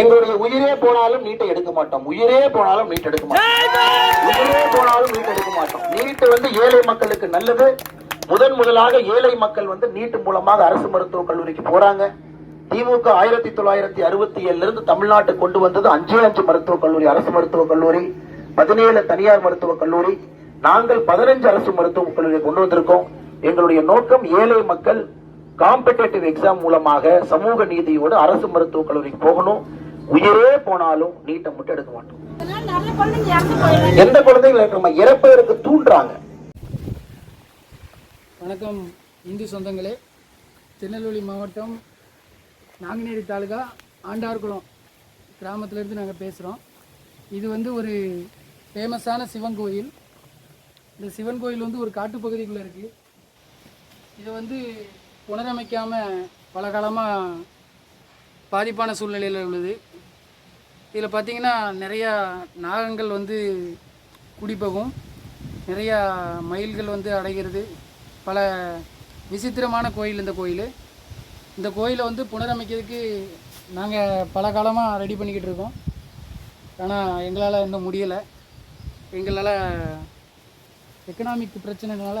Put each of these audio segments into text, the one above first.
எங்களுடைய உயிரே போனாலும் நீட்டை எடுக்க மாட்டோம். உயிரே போனாலும் நீட் எடுக்க மாட்டோம். உயிரே போனாலும் நீட் எடுக்க மாட்டோம். நீட்டு வந்து ஏழை மக்களுக்கு நல்லது. முதன் முதலாக ஏழை மக்கள் வந்து நீட்டு மூலமாக அரசு மருத்துவக் கல்லூரிக்கு போறாங்க. திமுக ஆயிரத்தி தொள்ளாயிரத்தி அறுபத்தி ஏழுல இருந்து தமிழ்நாட்டுக்கு கொண்டு வந்தது அஞ்சே அஞ்சு மருத்துவக் கல்லூரி அரசு மருத்துவக் கல்லூரி பதினேழு தனியார் மருத்துவக் கல்லூரி. நாங்கள் பதினஞ்சு அரசு மருத்துவக் கல்லூரியை கொண்டு வந்திருக்கோம். எங்களுடைய நோக்கம் ஏழை மக்கள் காம்படேட்டிவ் எக்ஸாம் மூலமாக சமூக நீதியோடு அரசு மருத்துவக் கல்லூரிக்கு போகணும். உயிரே போனாலும் நீட்டை மட்டும் எடுக்க மாட்டோம். எந்த குழந்தைகள் நம்ம இறப்பதற்கு தூண்டுறாங்க? வணக்கம் இந்து சொந்தங்களே. திருநெல்வேலி மாவட்டம் நாங்குநேரி தாலுகா ஆண்டார்குளம் கிராமத்திலேருந்து நாங்கள் பேசுகிறோம் இது வந்து ஒரு ஃபேமஸான சிவன் கோயில். இந்த சிவன் கோயில் வந்து ஒரு காட்டுப்பகுதிக்குள்ளே இருக்குது இதை வந்து புனரமைக்காமல் பல காலமாக பாதிப்பான சூழ்நிலையில் உள்ளது. இதில் பார்த்தீங்கன்னா நிறையா நாகங்கள் வந்து குடிப்பகும் நிறையா மயில்கள் வந்து அடைகிறது. பல விசித்திரமான கோயில் இந்த கோயில். இந்த கோயிலை வந்து புனரமைக்கிறதுக்கு நாங்கள் பல காலமாக ரெடி பண்ணிக்கிட்டு இருக்கோம். ஆனால் எங்களால் இன்னும் முடியலை. எங்களால் எக்கனாமிக் பிரச்சனைனால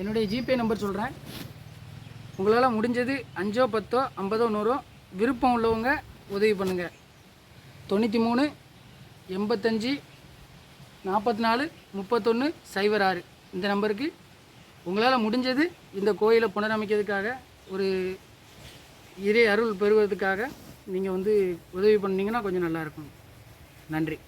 என்னுடைய ஜிபே நம்பர் சொல்கிறேன் உங்களால் முடிஞ்சது அஞ்சோ பத்தோ ஐம்பதோ நூறோ விருப்பம் உள்ளவங்க உதவி பண்ணுங்கள் தொண்ணூற்றி மூணு எண்பத்தஞ்சு நாற்பத்தி நாலு முப்பத்தொன்று சைபர் ஆறு. இந்த நம்பருக்கு உங்களால் முடிஞ்சது இந்த கோயிலை புனரமைக்கிறதுக்காக ஒரு இறை அருள் பெறுவதற்காக நீங்கள் வந்து உதவி பண்ணிங்கன்னா கொஞ்சம் நல்லாயிருக்கும் நன்றி.